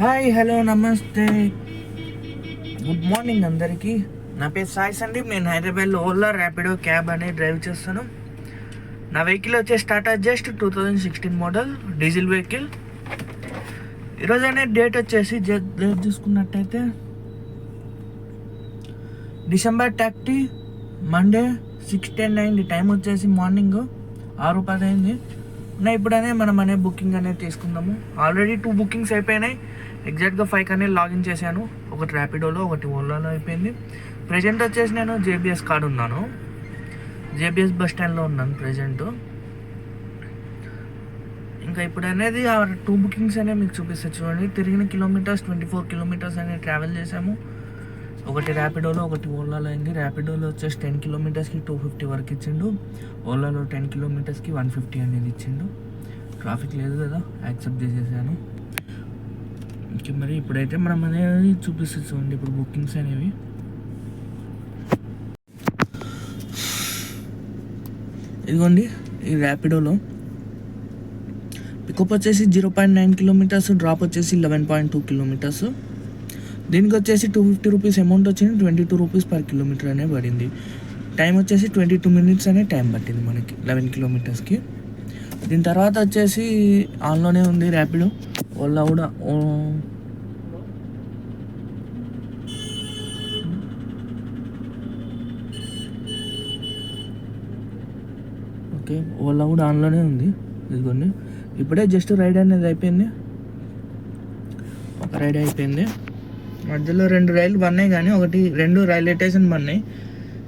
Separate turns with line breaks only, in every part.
Hi hello నమస్తే. Good morning అందరికీ. నా పేరు సాయి సందీప్. నేను హైదరాబాద్లో ఓలా ర్యాపిడో క్యాబ్ అనేది డ్రైవ్ చేస్తాను నా వెహికల్ వచ్చేసి Tata just two thousand sixteen model diesel vehicle. ఈరోజు అనేది డేట్ వచ్చేసి డేట్ చూసుకున్నట్టయితే December thirty Monday six ten అయింది. టైం వచ్చేసి మార్నింగ్ ఆరు పది అయింది నా ఇప్పుడనే మనం అనే బుకింగ్ అనేది తీసుకుందాము. ఆల్రెడీ టూ బుకింగ్స్ అయిపోయినాయి. ఎగ్జాక్ట్గా ఫైవ్ అనేది లాగిన్ చేశాను. ఒకటి ర్యాపిడోలో ఒకటి ఓలాలో అయిపోయింది. ప్రజెంట్ వచ్చేసి నేను జేబిఎస్ కార్డు ఉన్నాను. జేబిఎస్ బస్ స్టాండ్లో ఉన్నాను ప్రజెంట్ ఇంకా ఇప్పుడు అనేది ఆ టూ బుకింగ్స్ అనేవి మీకు చూపిస్తా చూడండి. తిరిగిన కిలోమీటర్స్ ట్వంటీ ఫోర్ కిలోమీటర్స్ అనేది ట్రావెల్ చేసాము ఒకటి ర్యాపిడోలో ఒకటి ఓలాలో అయింది. ర్యాపిడోలో వచ్చేసి టెన్ కిలోమీటర్స్కి టూ ఫిఫ్టీ వరకు ఇచ్చిండు. ఓలాలో టెన్ కిలోమీటర్స్కి వన్ ఫిఫ్టీ అనేది ఇచ్చిండు. ట్రాఫిక్ లేదు కదా యాక్సెప్ట్ చేసేసాను. ఓకే మరి ఇప్పుడైతే మనం అనేది చూపిస్తుంది చూడండి ఇప్పుడు బుకింగ్స్ అనేవి. ఇదిగోండి ఈ ర్యాపిడోలో పికప్ వచ్చేసి zero point nine kilometres drop వచ్చేసి లెవెన్ పాయింట్ టూ కిలోమీటర్స్. దీనికి వచ్చేసి టూ ఫిఫ్టీ రూపీస్ అమౌంట్ వచ్చింది twenty two rupees per kilometre అనే పడింది. టైం వచ్చేసి ట్వంటీ టూ మినిట్స్ అనే టైం పట్టింది మనకి లెవెన్ కిలోమీటర్స్కి. దీని తర్వాత వచ్చేసి ఆన్లోనే ఉంది ర్యాపిడో ఓలా కూడా ఓకే ఓలా కూడా ఆన్లోనే ఉంది. ఇదిగోండి. ఇప్పుడే జస్ట్ రైడ్ అనేది అయిపోయింది. ఒక రైడ్ అయిపోయింది. మధ్యలో రెండు రైలు పన్నాయి కానీ ఒకటి రెండు రైల్వే స్టేషన్ పన్నాయి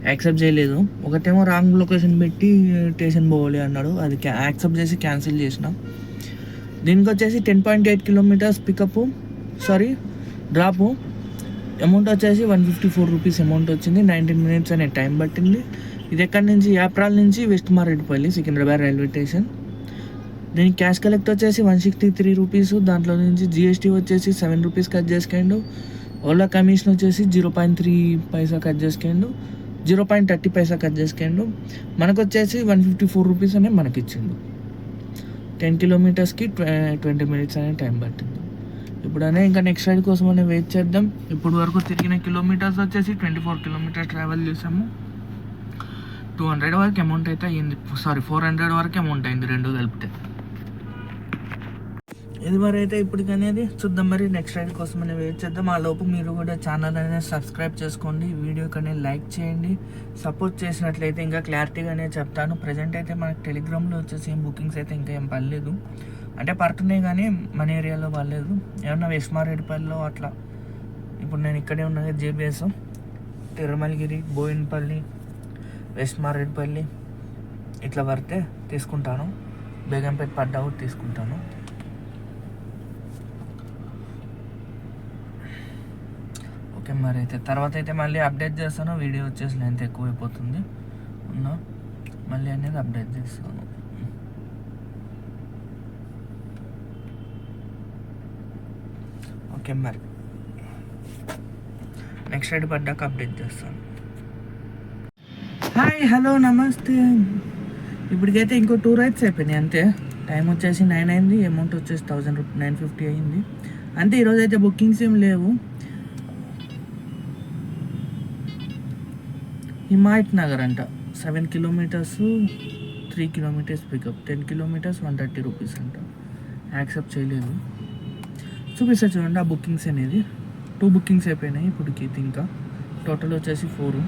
యాక్సెప్ట్ చేయలేదు. ఒకటేమో రాంగ్ లొకేషన్ పెట్టి స్టేషన్ పోవాలి అన్నాడు. అది యాక్సెప్ట్ చేసి క్యాన్సిల్ చేసిన. దీనికి వచ్చేసి ten point eight kilometres pickup sorry drop amount వచ్చేసి one fifty four rupees amount వచ్చింది. నైన్టీన్ మినిట్స్ అనే టైం పట్టింది. ఇది ఎక్కడి నుంచి? యాప్రాల్ నుంచి west Maredpally Secunderabad railway station. దీనికి క్యాష్ కలెక్ట్ వచ్చేసి వన్ సిక్స్టీ త్రీ రూపీస్. దాంట్లో నుంచి జిఎస్టీ వచ్చేసి సెవెన్ రూపీస్ కట్ చేసుకోండు. ఓలా కమిషన్ వచ్చేసి జీరో పాయింట్ త్రీ పైసా కట్ చేసుకోండు. జీరో పాయింట్ థర్టీ పైసా కట్ చేసుకోండు. మనకు వచ్చేసి వన్ ఫిఫ్టీ ఫోర్ రూపీస్ అనే మనకి ఇచ్చిండు. టెన్ కిలోమీటర్స్కి ట్వంటీ మినిట్స్ అనే టైం పట్టింది. ఇప్పుడనే ఇంకా నెక్స్ట్ రైడ్ కోసం అనే వెయిట్ చేద్దాం. ఇప్పుడు వరకు తిరిగిన కిలోమీటర్స్ వచ్చేసి ట్వంటీ ఫోర్ కిలోమీటర్స్ ట్రావెల్ చేసాము. టూ హండ్రెడ్ వరకు అమౌంట్ అయితే అయ్యింది. సారీ ఫోర్ హండ్రెడ్ వరకు అమౌంట్ అయింది రెండు కలిపితే. ఇది మరి అయితే ఇప్పటికి అనేది చూద్దాం మరి నెక్స్ట్ రైడ్ కోసం అనేది వెయిట్ చేద్దాం. ఆ లోపు మీరు కూడా ఛానల్ అనేది సబ్స్క్రైబ్ చేసుకోండి. వీడియోకి అనేది లైక్ చేయండి. సపోర్ట్ చేసినట్లయితే ఇంకా క్లారిటీగానే చెప్తాను. ప్రజెంట్ అయితే మనకు టెలిగ్రామ్లో వచ్చేసి ఏం బుకింగ్స్ అయితే ఇంకా ఏం పర్లేదు అంటే పడుతున్నాయి కానీ మన ఏరియాలో పర్లేదు ఏమన్నా విస్మారెడ్డిపల్లిలో అట్లా. ఇప్పుడు నేను ఇక్కడే ఉన్నది జేబీఎస్ తిరుమలగిరి బోయినపల్లి వెస్ట్ మారేడుపల్లి ఇట్లా పడితే తీసుకుంటాను. బేగంపేట పడ్డా కూడా తీసుకుంటాను. ఓకే మరి అయితే తర్వాత అయితే మళ్ళీ అప్డేట్ చేస్తాను. వీడియో వచ్చేసి లెంత్ ఎక్కువైపోతుంది. ఉన్నా మళ్ళీ అనేది అప్డేట్ చేస్తాను. ఓకే మరి. నెక్స్ట్ రైడ్ పడ్డాక అప్డేట్ చేస్తాను. హాయ్ హలో నమస్తే. ఇప్పటికైతే ఇంకో టూ రైడ్స్ అయిపోయినాయి అంతే. టైం వచ్చేసి నైన్ అయింది అమౌంట్ వచ్చేసి థౌజండ్ రూపీ నైన్ ఫిఫ్టీ అయింది. అంతే ఈరోజు అయితే బుకింగ్స్ ఏం లేవు. హిమాయత్ నగర్ అంట. Seven kilometres three kilometres pickup ten kilometres one thirty rupees అంట. యాక్సెప్ట్ చేయలేదు. చూపిస్తా చూడండి ఆ బుకింగ్స్ అనేది. టూ బుకింగ్స్ అయిపోయినాయి ఇప్పటికి ఇంకా. టోటల్ వచ్చేసి ఫోర్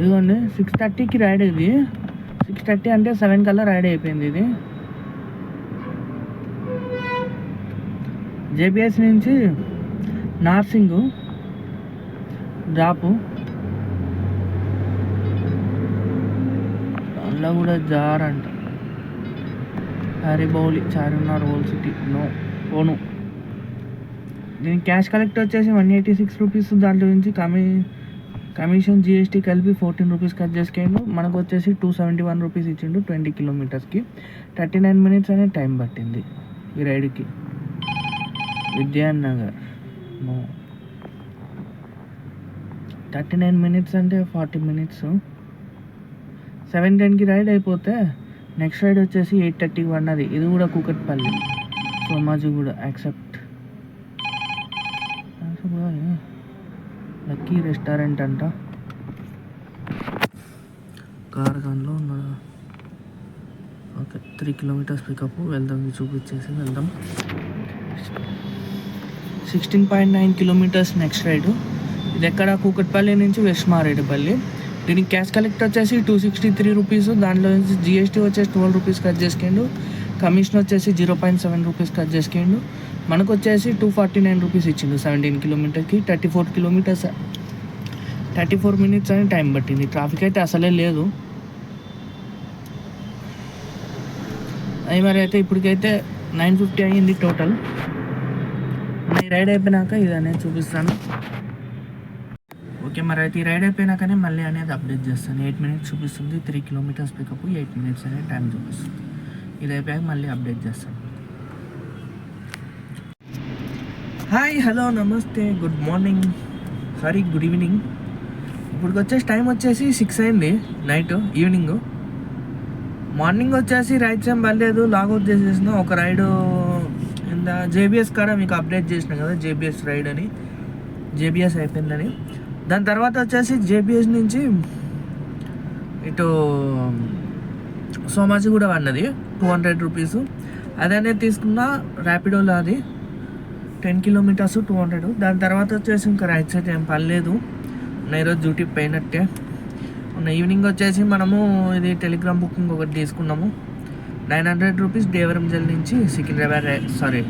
ఇదిగోండి సిక్స్ థర్టీకి రైడ్ ఇది. సిక్స్ థర్టీ అంటే సెవెన్ కల్లా రైడ్ అయిపోయింది ఇది. జేబీఎస్ నుంచి నార్సింగ్ డ్రాపు అందులో కూడా జార్ అంట Haribowli Charminar whole city. No own దీని క్యాష్ కలెక్ట్ వచ్చేసి వన్ ఎయిటీ సిక్స్ రూపీస్ దాంట్లో నుంచి కమీ కమిషన్ జిఎస్టీ కలిపి ఫోర్టీన్ రూపీస్ కట్ చేసుకుండు మనకు వచ్చేసి టూ సెవెంటీ వన్ రూపీస్ ఇచ్చిండు ట్వంటీ కిలోమీటర్స్కి థర్టీ నైన్ మినిట్స్ అనే టైం పట్టింది ఈ రైడ్కి విద్యానగర్. థర్టీ నైన్ మినిట్స్ అంటే ఫార్టీ మినిట్స్ సెవెన్ టెన్కి రైడ్ అయిపోతే నెక్స్ట్ రైడ్ వచ్చేసి ఎయిట్ థర్టీకి పడినది ఇది కూడా కూకట్పల్లి. సోమాజీ కూడా యాక్సెప్ట్ లక్కీ రెస్టారెంట్ అంట. కార్గాన్లో ఉన్నాడు ఓకే త్రీ కిలోమీటర్స్ పికప్ వెళ్దాం ఇది చూపించేసి వెళ్దాం. Sixteen point nine kilometres next ride. ఇది ఎక్కడ? కూకట్పల్లి నుంచి వెస్ట్ మారేడుపల్లి దీనికి క్యాష్ కలెక్ట్ వచ్చేసి టూ సిక్స్టీ త్రీ రూపీస్ దాంట్లో నుంచి జిఎస్టీ వచ్చేసి ట్వెల్వ్ రూపీస్ కట్ చేసుకుండు. కమిషన్ వచ్చేసి zero point seven rupees cut చేసుకోండు. మనకు వచ్చేసి టూ ఫార్టీ నైన్ రూపీస్ ఇచ్చింది సెవెంటీన్ కిలోమీటర్కి. Thirty four kilometres thirty four minutes అని టైం పట్టింది. ట్రాఫిక్ అయితే అసలే లేదు. అది మరి అయితే ఇప్పటికైతే నైన్ ఫిఫ్టీ అయ్యింది టోటల్ ఈ రైడ్ అయిపోయినాక ఇది అనేది చూపిస్తాను. ఓకే మరి అయితే ఈ రైడ్ అయిపోయినాకనే మళ్ళీ అనేది అప్డేట్ చేస్తాను. ఎయిట్ మినిట్స్ చూపిస్తుంది. Three kilometres pickup eight minutes అనేది టైం చూపిస్తుంది. ఇది అయిపోయాక మళ్ళీ అప్డేట్ చేస్తాను. హాయ్ హలో నమస్తే good morning sorry good evening ఇప్పుడు వచ్చేసి టైం వచ్చేసి సిక్స్ అయింది నైట్ ఈవినింగ్ మార్నింగ్ వచ్చేసి రైడ్స్ ఏం పర్లేదు లాగౌట్ చేసేసిన. ఒక రైడ్ ఇంత జేబిఎస్ కాడ మీకు అప్డేట్ చేసిన కదా జేబిఎస్ రైడ్ అని జేబిఎస్ అయిపోయిందని దాని తర్వాత వచ్చేసి జేబిఎస్ నుంచి ఇటు సోమాజి కూడా పడినది టూ హండ్రెడ్ రూపీస్ అదనే తీసుకున్న ర్యాపిడోలో అది. Ten kilometres two hundred. దాని తర్వాత వచ్చేసి ఇంకా రైట్ సైడ్ ఏం పర్లేదు. నా ఈరోజు డ్యూటీ పోయినట్టే. ఉన్న ఈవినింగ్ వచ్చేసి మనము ఇది టెలిగ్రామ్ బుకింగ్ ఒకటి తీసుకున్నాము. నైన్ హండ్రెడ్ రూపీస్ దేవరంజల్ నుంచి Secunderabad sorry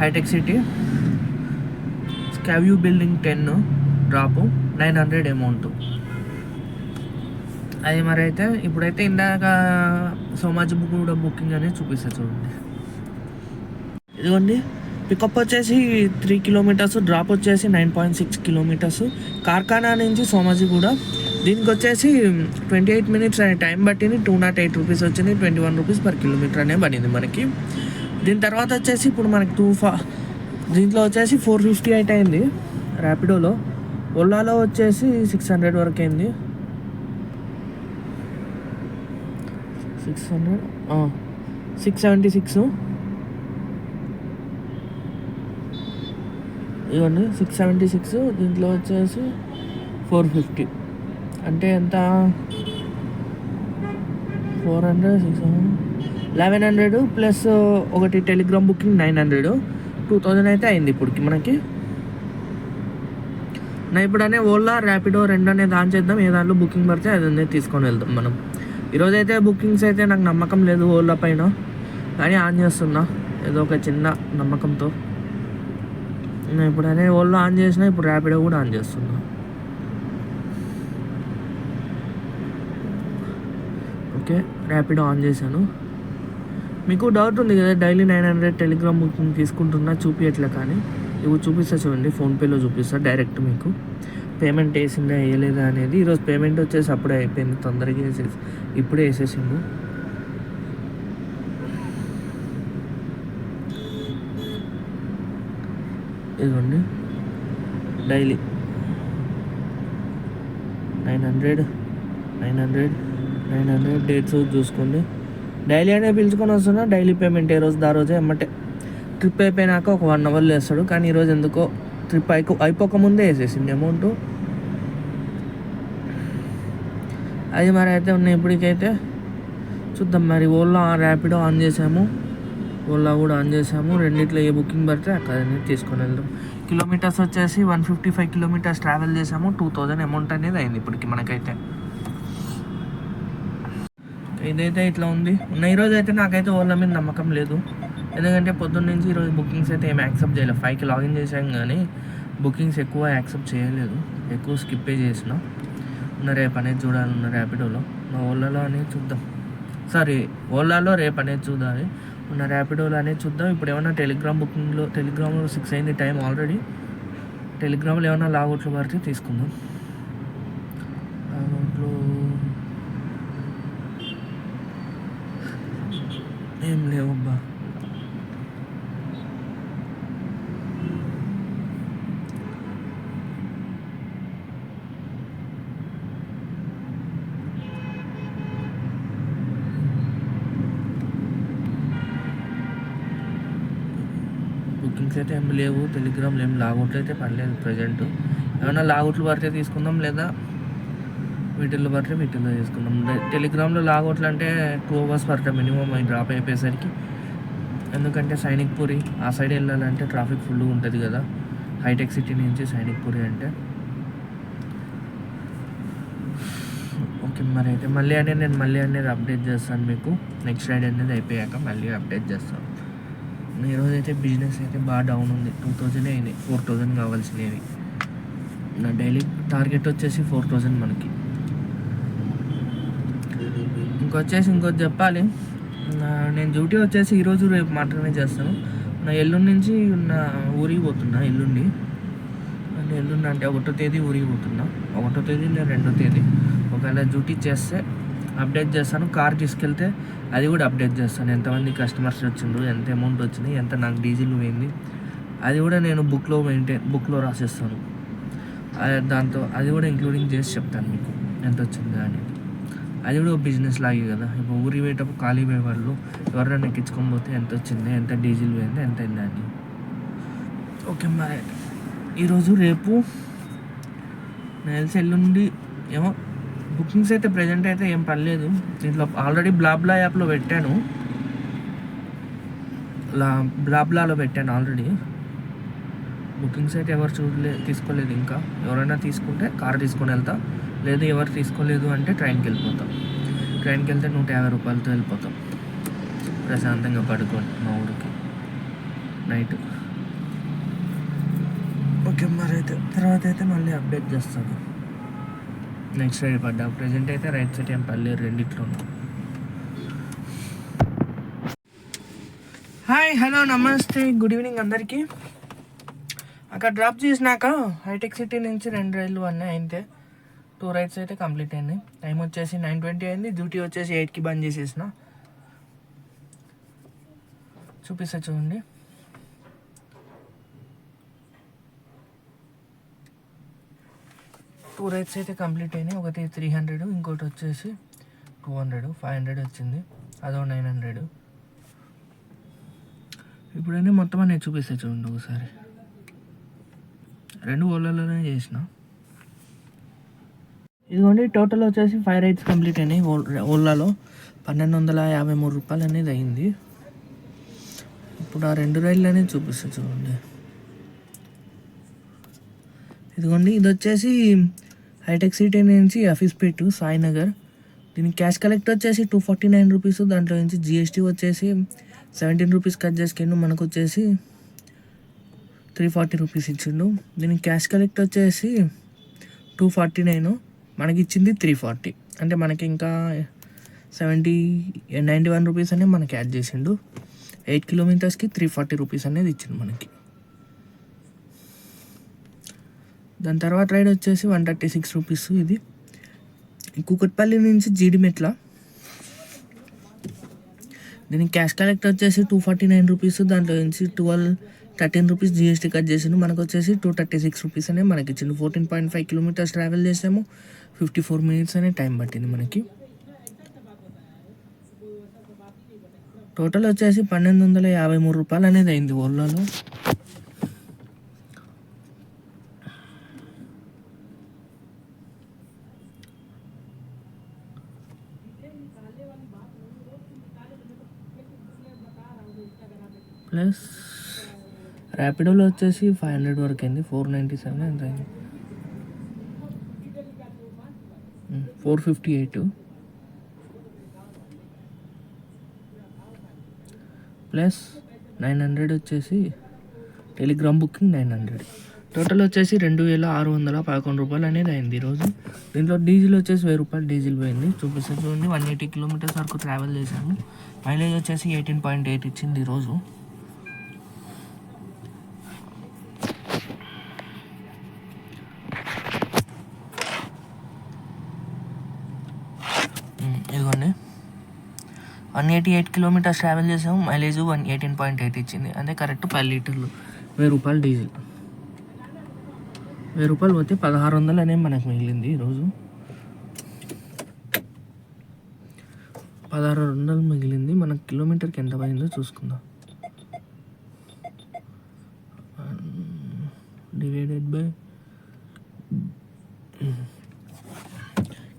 Hitec City. Skyview building ten drop nine hundred amount. అది మరి అయితే ఇప్పుడైతే ఇందాక సోమాజ్ బుక్ కూడా బుకింగ్ అనేది చూపిస్తా చూడండి. ఇదిగోండి. పికప్ వచ్చేసి త్రీ కిలోమీటర్స్ డ్రాప్ వచ్చేసి nine point six kilometres Karkhana నుంచి సోమాజీ కూడా దీనికి వచ్చేసి ట్వంటీ ఎయిట్ మినిట్స్ అనే టైం పట్టింది. టూ నాట్ ఎయిట్ రూపీస్ వచ్చింది. Twenty one rupees per kilometre అనే పడింది మనకి. దీని తర్వాత వచ్చేసి ఇప్పుడు మనకి టూ ఫా దీంట్లో వచ్చేసి ఫోర్ ఫిఫ్టీ ఎయిట్ అయింది. ర్యాపిడోలో ఓలాలో వచ్చేసి సిక్స్ హండ్రెడ్ వరకు అయింది. Six hundred six seventy six ఇవన్నీ సిక్స్ సెవెంటీ సిక్స్ దీంట్లో వచ్చేసి ఫోర్ ఫిఫ్టీ అంటే ఎంత? Four hundred six eleven hundred plus ఒకటి Telegram booking nine hundred two thousand అయితే అయింది ఇప్పటికి మనకి. నా ఇప్పుడనే ఓలా ర్యాపిడో రెండు అనేది ఆన్ చేద్దాం. ఏ దాంట్లో బుకింగ్ పడితే అది తీసుకొని వెళ్దాం మనం. ఈరోజు అయితే బుకింగ్స్ అయితే నాకు నమ్మకం లేదు ఓలా పైన. కానీ ఆన్ చేస్తున్నా. ఏదో ఒక చిన్న నమ్మకంతో. నేను ఇప్పుడనే ఓలా ఆన్ చేసిన ఇప్పుడు ర్యాపిడో కూడా ఆన్ చేస్తున్నా. ఓకే ర్యాపిడో ఆన్ చేశాను. మీకు డౌట్ ఉంది కదా daily nine hundred Telegram booking తీసుకుంటున్నా చూపించట్లే కానీ. ఇవి చూపిస్తా చూడండి ఫోన్పేలో చూపిస్తా డైరెక్ట్ మీకు. పేమెంట్ వేసిందా వేయలేదా అనేది ఈరోజు పేమెంట్ వచ్చేసి అప్పుడే అయిపోయింది తొందరగా వేసేసి ఇప్పుడే వేసేసిండు. ఇదిగోండి. Daily nine hundred nine hundred nine hundred dates చూసుకోండి. డైలీ అనే పిలుచుకొని వస్తున్నా డైలీ పేమెంట్ ఏ రోజు ఆ రోజే ఎమ్మటే. ట్రిప్ అయిపోయినాక ఒక వన్ అవర్లో వేస్తాడు కానీ ఈరోజు ఎందుకో ట్రిప్ అయిపో అయిపోక ముందే వేసేసింది అమౌంట్. అది మరి అయితే ఉన్నాయి ఇప్పటికైతే. చూద్దాం మరి ఓలా ర్యాపిడో ఆన్ చేసాము. ఓలా కూడా ఆన్ చేసాము రెండిట్లో ఏ బుకింగ్ పడితే అక్కడ తీసుకొని వెళ్దాం. కిలోమీటర్స్ వచ్చేసి one fifty five kilometres travel చేసాము టూ థౌజండ్ అమౌంట్ అనేది అయింది ఇప్పటికి మనకైతే. ఇదైతే ఇట్లా ఉంది. ఉన్న ఈరోజు అయితే నాకైతే ఓలా మీద నమ్మకం లేదు. ఎందుకంటే పొద్దున్న నుంచి ఈరోజు బుకింగ్స్ అయితే ఏమి యాక్సెప్ట్ చేయలేదు. ఫైవ్కి లాగిన్ చేసాం కానీ బుకింగ్స్ ఎక్కువ యాక్సెప్ట్ చేయలేదు. ఎక్కువ స్కిప్పే చేసిన. ఉన్న రేపు అనేది చూడాలి. ఉన్న ర్యాపిడోలో మా ఓలాలో అనేది చూద్దాం. సారీ ఓలాలో రేపు అనేది చూడాలి. ఉన్న ర్యాపిడోలో అనేది చూద్దాం. ఇప్పుడు ఏమైనా టెలిగ్రామ్ బుకింగ్లో టెలిగ్రామ్లో సిక్స్ అయింది టైం ఆల్రెడీ టెలిగ్రామ్లో ఏమైనా లాగౌట్లు పడితే తీసుకుందాం. లాగౌట్లో ఏం లేవబ్బా బుకింగ్స్ అయితే ఏం లేవు టెలిగ్రామ్లో ఏం లాగౌట్లు అయితే పడలేదు ప్రజెంట్. ఏమైనా లాగౌట్లు పడితే తీసుకుందాం లేదా? వీటిల్లో పడితే వీటిల్లో తీసుకుందాం. టెలిగ్రామ్లో లాగౌట్లు అంటే టూ అవర్స్ పడతాయి మినిమం అవి డ్రాప్ అయిపోయేసరికి. ఎందుకంటే సైనిక్ పూరి ఆ సైడ్ వెళ్ళాలంటే ట్రాఫిక్ ఫుల్ ఉంటుంది కదా. హైటెక్ సిటీ నుంచి సైనిక్ పూరి అంటే. ఓకే మరి అయితే మళ్ళీ అనేది నేను మళ్ళీ అనేది అప్డేట్ చేస్తాను మీకు. నెక్స్ట్ రైడ్ అనేది అయిపోయాక మళ్ళీ అప్డేట్ చేస్తాను. ఈరోజైతే బిజినెస్ అయితే బాగా డౌన్ ఉంది. టూ థౌజండ్ అయినాయి. ఫోర్ థౌజండ్ కావాల్సినవి. నా డైలీ టార్గెట్ వచ్చేసి ఫోర్ థౌజండ్ మనకి. ఇంకొచ్చేసి ఇంకోటి చెప్పాలి. నా- నేను డ్యూటీ వచ్చేసి ఈరోజు రేపు మాత్రమే చేస్తాను. నా ఎల్లుండి నుంచి నా ఊరికి పోతున్నా ఎల్లుండి. అంటే ఎల్లుండి అంటే ఒకటో తేదీ ఊరికి పోతున్నా. ఒకటో తేదీ నేను రెండో తేదీ. ఒకవేళ డ్యూటీ చేస్తే అప్డేట్ చేస్తాను కార్ తీసుకెళ్తే అది కూడా అప్డేట్ చేస్తాను. ఎంతమంది కస్టమర్స్ వచ్చిండ్రు ఎంత అమౌంట్ వచ్చింది ఎంత నాకు డీజిల్ పోయింది అది కూడా నేను బుక్లో మెయింటైన్ బుక్లో రాసేస్తాను. దాంతో అది కూడా ఇంక్లూడింగ్ చేసి చెప్తాను మీకు ఎంత వచ్చింది అని అది కూడా ఒక బిజినెస్ లాగే కదా. ఇప్పుడు ఊరి పోయేటప్పుడు ఖాళీ పోయే వాళ్ళు ఎవరైనా ఎక్కించుకొని పోతే ఎంత వచ్చింది ఎంత డీజిల్ పోయింది ఎంత అయింది అని. ఓకే మరి ఈరోజు రేపు నేను తెలిసి ఎల్లుండి ఏమో బుకింగ్స్ అయితే ప్రజెంట్ అయితే ఏం పర్లేదు. దీంట్లో ఆల్రెడీ బ్లాబ్లా యాప్లో పెట్టాను. లా బ్లాబ్లాలో పెట్టాను ఆల్రెడీ బుకింగ్స్ అయితే ఎవరు చూడలే తీసుకోలేదు ఇంకా. ఎవరైనా తీసుకుంటే కార్ తీసుకొని వెళ్తా. లేదు ఎవరు తీసుకోలేదు అంటే ట్రైన్కి వెళ్ళిపోతాం. ట్రైన్కి వెళ్తే నూట యాభై రూపాయలతో వెళ్ళిపోతాం. ప్రశాంతంగా పడుకోండి మా ఊరికి. నైట్ ఓకే మరి అయితే తర్వాత అయితే మళ్ళీ అప్డేట్ చేస్తాను. నెక్స్ట్ సైడ్ పడ్డా. ప్రజెంట్ అయితే రైట్ సైడ్ ఏం పర్లేదు రెండిట్లో హాయ్ హలో నమస్తే గుడ్ ఈవినింగ్ అందరికీ. అక్కడ డ్రాప్ చేసినాక హైటెక్ సిటీ నుంచి రెండు రైళ్ళు అన్నీ అయితే టూ రైడ్స్ అయితే కంప్లీట్ అయింది టైం వచ్చేసి నైన్ ట్వంటీ అయింది. డ్యూటీ వచ్చేసి ఎయిట్కి బంద్ చేసేసిన. చూపిస్తా చూడండి. టూ రైడ్స్ అయితే కంప్లీట్ అయినాయి. ఒకటి త్రీ హండ్రెడ్ ఇంకోటి వచ్చేసి టూ హండ్రెడ్ ఫైవ్ హండ్రెడ్ వచ్చింది. అదో నైన్ హండ్రెడ్ ఇప్పుడన్నీ మొత్తం అనేది చూపిస్తే చూడండి ఒకసారి. రెండు ఓళ్ళలోనే చేసిన. ఇదిగోండి టోటల్ వచ్చేసి ఫైవ్ రైడ్స్ కంప్లీట్ అయినాయి. ఓ ఓలాలో పన్నెండు వందల యాభై మూడు రూపాయలు అనేది అయింది. ఇప్పుడు ఆ రెండు రైళ్ళు అనేది చూపిస్తా చూడండి. ఇదిగోండి ఇది వచ్చేసి హైటెక్ సిటీ నుంచి అఫీస్పేట్ సాయినగర్. దీనికి క్యాష్ కలెక్ట్ వచ్చేసి టూ ఫార్టీ నైన్ రూపీస్ దాంట్లో నుంచి జిఎస్టీ వచ్చేసి సెవెంటీన్ రూపీస్ కట్ చేసుకుని మనకు వచ్చేసి త్రీ ఫార్టీ రూపీస్ ఇచ్చిండు. దీనికి క్యాష్ కలెక్ట్ వచ్చేసి టూ ఫార్టీ నైన్ మనకి ఇచ్చింది త్రీ ఫార్టీ. అంటే మనకి ఇంకా సెవెంటీ నైంటీ వన్ రూపీస్ అనేది మనకి యాడ్ చేసిండు. ఎయిట్ కిలోమీటర్స్కి త్రీ ఫార్టీ రూపీస్ అనేది ఇచ్చిండు మనకి. దాని తర్వాత రైడ్ వచ్చేసి వన్ థర్టీ సిక్స్ రూపీస్ ఇది కూకట్పల్లి నుంచి జీడిమెట్ల దీనికి క్యాష్ కలెక్ట్ వచ్చేసి టూ ఫార్టీ నైన్ రూపీస్ దాంట్లో నుంచి twelve thirteen rupees GST cut చేసిండు. మనకు వచ్చేసి టూ థర్టీ సిక్స్ రూపీస్ అనే మనకి ఇచ్చిండు. Fourteen point five kilometres travel చేసాము. ఫిఫ్టీ ఫోర్ మినిట్స్ అనే టైం పట్టింది మనకి. టోటల్ వచ్చేసి పన్నెండు వందల యాభై మూడు రూపాయలు అనేది అయింది ఓలాలో ప్లస్ ర్యాపిడోలో వచ్చేసి ఫైవ్ హండ్రెడ్ వరకు అయింది. ఫోర్ నైంటీ సెవెన్ ఎంత అయింది? Four fifty eight. Plus nine hundred వచ్చేసి Telegram booking nine hundred. Total వచ్చేసి రెండు వేల ఆరు వందల పదకొండు రూపాయలు అనేది అయింది ఈరోజు. దీంట్లో డీజిల్ వచ్చేసి వెయ్యి రూపాయలు డీజిల్ పోయింది. చూపిస్తే చూడండి వన్ ఎయిటీ కిలోమీటర్స్ వరకు ట్రావెల్ చేశాను మైలేజ్ వచ్చేసి ఎయిటీన్ పాయింట్ ఎయిట్ ఇచ్చింది ఈరోజు ఉమ్, ఇదిగోండి one eighty eight kilometres travel చేసాము mileage one eighteen point eight ఇచ్చింది. అంటే కరెక్ట్ పది లీటర్లు. వెయ్యి రూపాయలు డీజిల్ వెయ్యి రూపాయలు పోతే పదహారు వందలు అనేవి మనకు మిగిలింది ఈరోజు. పదహారు వందలు మిగిలింది. మనకు కిలోమీటర్కి ఎంత పడిందో చూసుకుందాం. డివైడెడ్ బై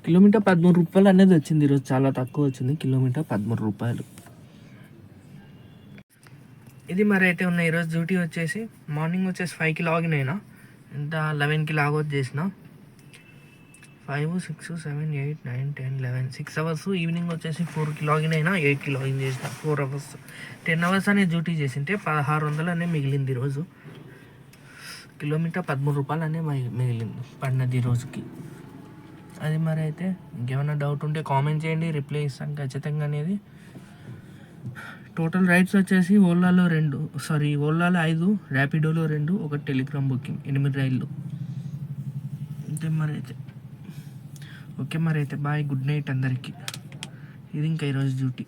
కిలోమీటర్ పదమూడు రూపాయలు అనేది వచ్చింది ఈరోజు. చాలా తక్కువ వచ్చింది. కిలోమీటర్ పదమూడు రూపాయలు. ఇది మరి అయితే ఉన్న ఈరోజు డ్యూటీ వచ్చేసి మార్నింగ్ వచ్చేసి ఫైవ్కి లాగిన్ అయినా ఎంత లెవెన్కి లాగౌట్ చేసిన five six seven eight nine ten eleven six hours evening వచ్చేసి ఫోర్కి లాగిన్ అయినా ఎయిట్కి లాగిన్ చేసిన ఫోర్ అవర్స్ టెన్ అవర్స్ అనే డ్యూటీ చేసింటే పదహారు వందలు అనే మిగిలింది ఈరోజు. కిలోమీటర్ పదమూడు రూపాయలు అనే మిగిలింది పడినది ఈ రోజుకి అది మరి అయితే ఇంకేమైనా డౌట్ ఉంటే కామెంట్ చేయండి రిప్లై ఇస్తాను ఖచ్చితంగా అనేది. టోటల్ రైడ్స్ వచ్చేసి ఓలాలో రెండు సారీ ఓలాలో ఐదు ర్యాపిడోలో రెండు ఒక టెలిగ్రామ్ బుకింగ్ ఎనిమిది రైళ్ళు అంతే మరి అయితే. ఓకే మరి అయితే బాయ్ గుడ్ నైట్ అందరికీ. ఇది ఇంకా ఈరోజు డ్యూటీ